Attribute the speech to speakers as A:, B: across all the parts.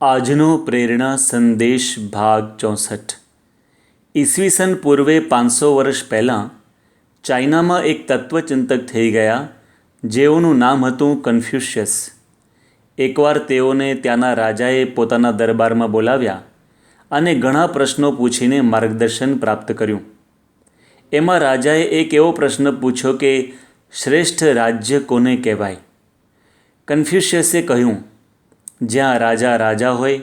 A: આજનો પ્રેરણા સંદેશ ભાગ ચોસઠ. ઈસવીસન પૂર્વે પાંચસો વર્ષ પહેલાં ચાઇનામાં એક તત્વચિંતક થઈ ગયા, જેઓનું નામ હતું કન્ફ્યુશિયસ. એકવાર તેઓને ત્યાંના રાજાએ પોતાના દરબારમાં બોલાવ્યા અને ઘણા પ્રશ્નો પૂછીને માર્ગદર્શન પ્રાપ્ત કર્યું. એમાં રાજાએ એક એવો પ્રશ્ન પૂછ્યો કે, શ્રેષ્ઠ રાજ્ય કોને કહેવાય? કન્ફ્યુશિયસે કહ્યું જ્યાં રાજા રાજા હોય,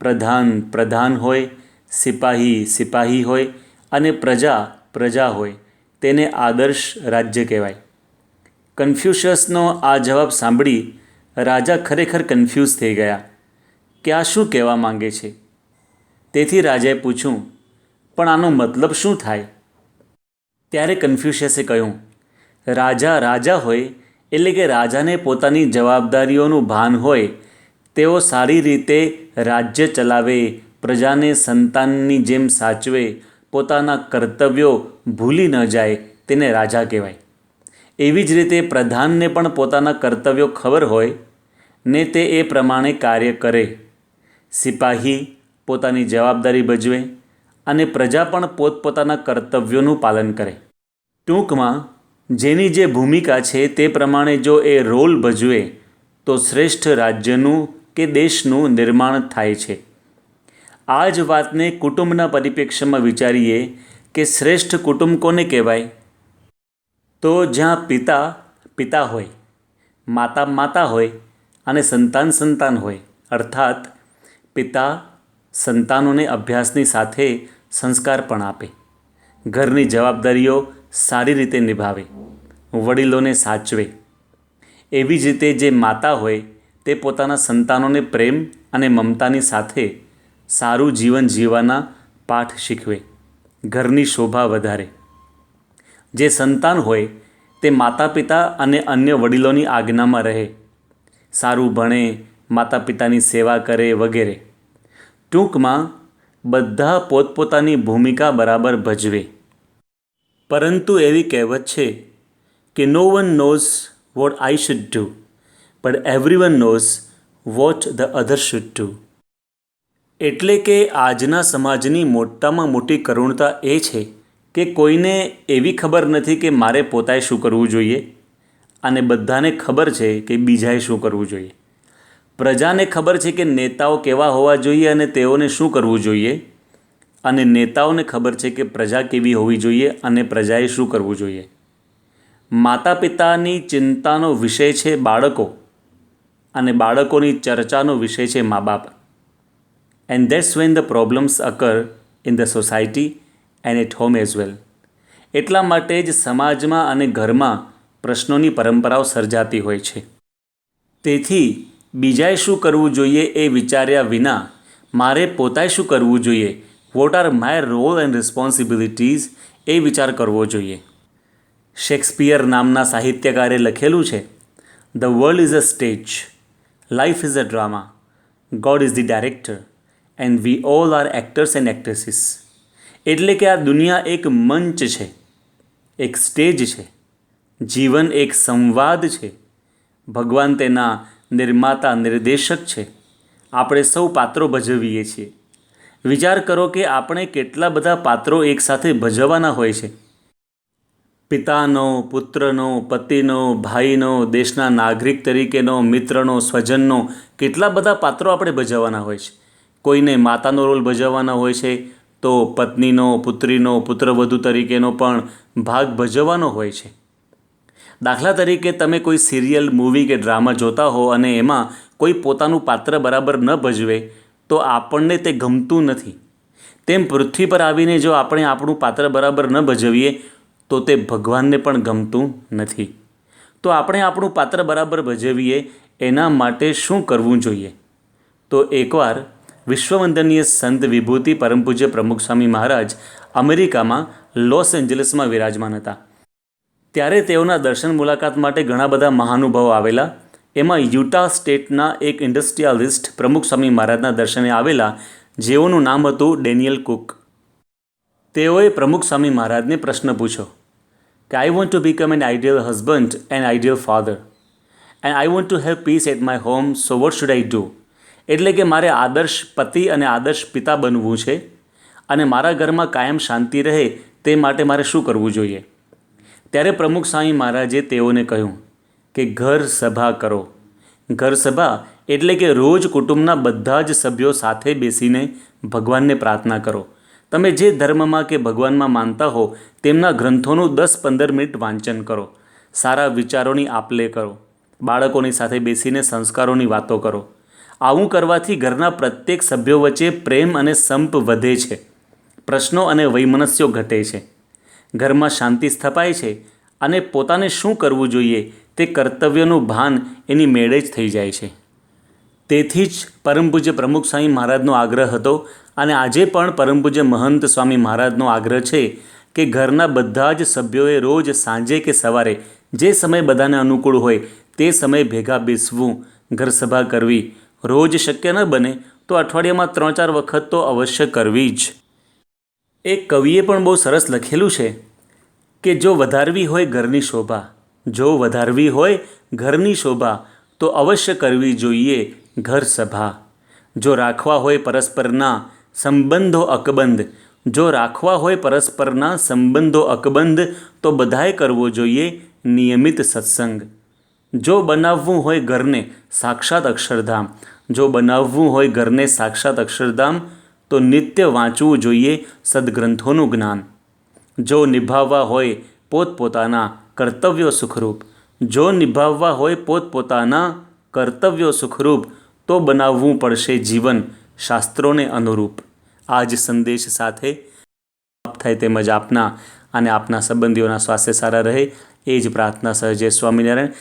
A: પ્રધાન પ્રધાન હોય, સિપાહી સિપાહી હોય અને પ્રજા પ્રજા હોય, તેને આદર્શ રાજ્ય કહેવાય. કન્ફ્યુશિયસનો આ જવાબ સાંભળી રાજા ખરેખર કન્ફ્યુઝ થઈ ગયા. કે આ શું કહેવા માંગે છે? તેથી રાજાએ પૂછ્યું, પણ આનો મતલબ શું થાય? ત્યારે કન્ફ્યુશિયસે કહ્યું, રાજા રાજા હોય એટલે કે રાજાને પોતાની જવાબદારીઓનું ભાન હોય તેઓ સારી રીતે રાજ્ય ચલાવે, પ્રજાને સંતાનની જેમ સાચવે, પોતાના કર્તવ્યો ભૂલી ન જાય તેને રાજા કહેવાય. એવી જ રીતે પ્રધાનને પણ પોતાના કર્તવ્યો ખબર હોય ને તે એ પ્રમાણે કાર્ય કરે. સિપાહી પોતાની જવાબદારી ભજવે અને પ્રજા પણ પોતપોતાના કર્તવ્યોનું પાલન કરે. ટૂંકમાં, જેની જે ભૂમિકા છે તે પ્રમાણે જો એ રોલ ભજવે, તો શ્રેષ્ઠ રાજ્યનું કે દેશનું નિર્માણ થાય છે. આ જ વાતને કુટુંબના પરિપ્રેક્ષ્યમાં વિચારીએ કે શ્રેષ્ઠ કુટુંબ કોને કહેવાય? તો જ્યાં પિતા પિતા હોય, માતા માતા હોય અને સંતાન સંતાન હોય, અર્થાત પિતા સંતાનોને અભ્યાસની સાથે સંસ્કાર પણ આપે, ઘરની જવાબદારીઓ સારી રીતે નિભાવે, વડીલોને સાચવે. એવી જ રીતે જે માતા હોય તે પોતાના સંતાનોને પ્રેમ અને મમતાની સાથે સારું જીવન જીવવાના પાઠ શીખવે, ઘરની શોભા વધારે. જે સંતાન હોય, તે માતા પિતા અને અન્ય વડીલોની આજ્ઞામાં રહે. સારું ભણે માતા પિતાની સેવા કરે વગેરે. ટૂંકમાં, બધા પોતપોતાની ભૂમિકા બરાબર ભજવે. પરંતુ એવી કહેવત છે કે no one knows what I should do every one knows what the other should do એટલે કે આજના સમાજની મોટામાં મોટી કરુણતા એ છે કે કોઈને એવી ખબર નથી કે મારે પોતાએ શું કરવું જોઈએ અને બધાને ખબર છે કે બીજાએ શું કરવું જોઈએ. પ્રજાને ખબર છે કે નેતાઓ કેવા હોવા જોઈએ અને તેઓને શું કરવું જોઈએ અને નેતાઓને ખબર છે કે પ્રજા કેવી હોવી જોઈએ અને પ્રજાએ શું કરવું જોઈએ. માતા પિતાની ચિંતાનો વિષય છે બાળકો. અને બાળકોની ચર્ચાનો વિષય છે મા બાપ. And that's when the problems occur in the society and at home as well એટલા માટે જ સમાજમાં અને ઘરમાં પ્રશ્નોની પરંપરાઓ સર્જાતી હોય છે. તેથી બીજાએ શું કરવું જોઈએ એ વિચાર્યા વિના મારે પોતાએ શું કરવું જોઈએ? What are my role and responsibilities એ વિચાર કરવો જોઈએ. શેક્સપિયર નામના સાહિત્યકારે લખેલું છે the world is a stage life is a drama God is the director and we all are actors and actresses એટલે કે આ દુનિયા એક મંચ છે. એક સ્ટેજ છે. જીવન એક સંવાદ છે. ભગવાન તેના નિર્માતા નિર્દેશક છે. આપણે સૌ પાત્રો ભજવીએ છીએ. વિચાર કરો કે આપણે કેટલા બધા પાત્રો એકસાથે ભજવવાના હોય છે. પિતાનો, પુત્રનો, પતિનો, ભાઈનો, દેશના નાગરિક તરીકેનો, મિત્રનો, સ્વજનનો કેટલા બધા પાત્રો આપણે ભજવવાના હોય છે. કોઈને માતાનો રોલ ભજવવાના હોય છે, તો પત્નીનો, પુત્રીનો, પુત્રવધુ તરીકેનો પણ ભાગ ભજવવાનો હોય છે. દાખલા તરીકે તમે કોઈ સિરિયલ, મૂવી કે ડ્રામા જોતા હો અને એમાં કોઈ પોતાનું પાત્ર બરાબર ન ભજવે, તો આપણને તે ગમતું નથી. તેમ પૃથ્વી પર આવીને જો આપણે આપણું પાત્ર બરાબર ન ભજવીએ તો તે ભગવાનને પણ ગમતું નથી. તો આપણે આપણું પાત્ર બરાબર ભજવીએ, એના માટે શું કરવું જોઈએ? તો એકવાર વિશ્વવંદનીય સંત વિભૂતિ પરમ પૂજ્ય પ્રમુખ સ્વામી મહારાજ અમેરિકામાં લોસ એન્જલસમાં વિરાજમાન હતા. ત્યારે તેઓના દર્શન મુલાકાત માટે ઘણા બધા મહાનુભાવો આવેલા. એમાં યુટા સ્ટેટના એક ઇન્ડસ્ટ્રીયાલિસ્ટ પ્રમુખ સ્વામી મહારાજના દર્શને આવેલા, જેઓનું નામ હતું ડેનિયલ કુક. તેઓએ પ્રમુખ સ્વામી મહારાજને પ્રશ્ન પૂછ્યો કે I want to become an ideal husband and ideal father and I want to have peace at my home so what should I do એટલે કે મારે આદર્શ પતિ અને આદર્શ પિતા બનવું છે અને મારા ઘરમાં કાયમ શાંતિ રહે તે માટે મારે શું કરવું જોઈએ? ત્યારે પ્રમુખ સ્વામી મહારાજે તેઓને કહ્યું કે, ઘર સભા કરો. ઘર સભા એટલે કે રોજ કુટુંબના બધા જ સભ્યો સાથે બેસીને ભગવાનને પ્રાર્થના કરો. તમે જે ધર્મમાં કે ભગવાનમાં માનતા હો, તેમના ગ્રંથોનું દસ પંદર મિનિટ વાંચન કરો. સારા વિચારોની આપલે કરો. બાળકોની સાથે બેસીને સંસ્કારોની વાતો કરો. આવું કરવાથી ઘરના પ્રત્યેક સભ્યો વચ્ચે પ્રેમ અને સંપ વધે છે. પ્રશ્નો અને વૈમનસ્યો ઘટે છે. ઘરમાં શાંતિ સ્થપાય છે અને પોતાને શું કરવું જોઈએ તે કર્તવ્યનું ભાન એની મેળે જ થઈ જાય છે. તેથી જ પરમ પ્રમુખ સ્વામી મહારાજનો આગ્રહ હતો અને આજે પણ પરમ મહંત સ્વામી મહારાજનો આગ્રહ છે કે ઘરના બધા જ સભ્યોએ રોજ સાંજે કે સવારે જે સમય બધાને અનુકૂળ હોય તે સમયે ભેગા બેસવું, ઘર સભા કરવી. રોજ શક્ય ન બને તો અઠવાડિયામાં ત્રણ ચાર વખત તો અવશ્ય કરવી જ. એક કવિએ પણ બહુ સરસ લખેલું છે કે જો વધારવી હોય ઘરની શોભા, જો વધારવી હોય ઘરની શોભા, તો અવશ્ય કરવી જોઈએ. ઘર સભા. જો રાખવા હોય પરસ્પરના સંબંધો અકબંધ, જો રાખવા હોય પરસ્પરના સંબંધો અકબંધ, તો બધાએ કરવો જોઈએ નિયમિત સત્સંગ. જો બનાવવું હોય ઘરને સાક્ષાત અક્ષરધામ, જો બનાવવું હોય ઘરને સાક્ષાત અક્ષરધામ, તો નિત્ય વાંચવું જોઈએ સદગ્રંથોનું જ્ઞાન. જો નિભાવવા હોય પોતપોતાના કર્તવ્યો સુખરૂપ, જો નિભાવવા હોય પોતપોતાના કર્તવ્યો સુખરૂપ તો બનાવવું પડશે જીવન શાસ્ત્રોને અનુરૂપ. આ જ સંદેશ સાથે થાય તેમજ આપના અને આપના સંબંધીઓના સ્વાસ્થ્ય સારા રહે, એ જ પ્રાર્થના સહજે સ્વામિનારાયણ.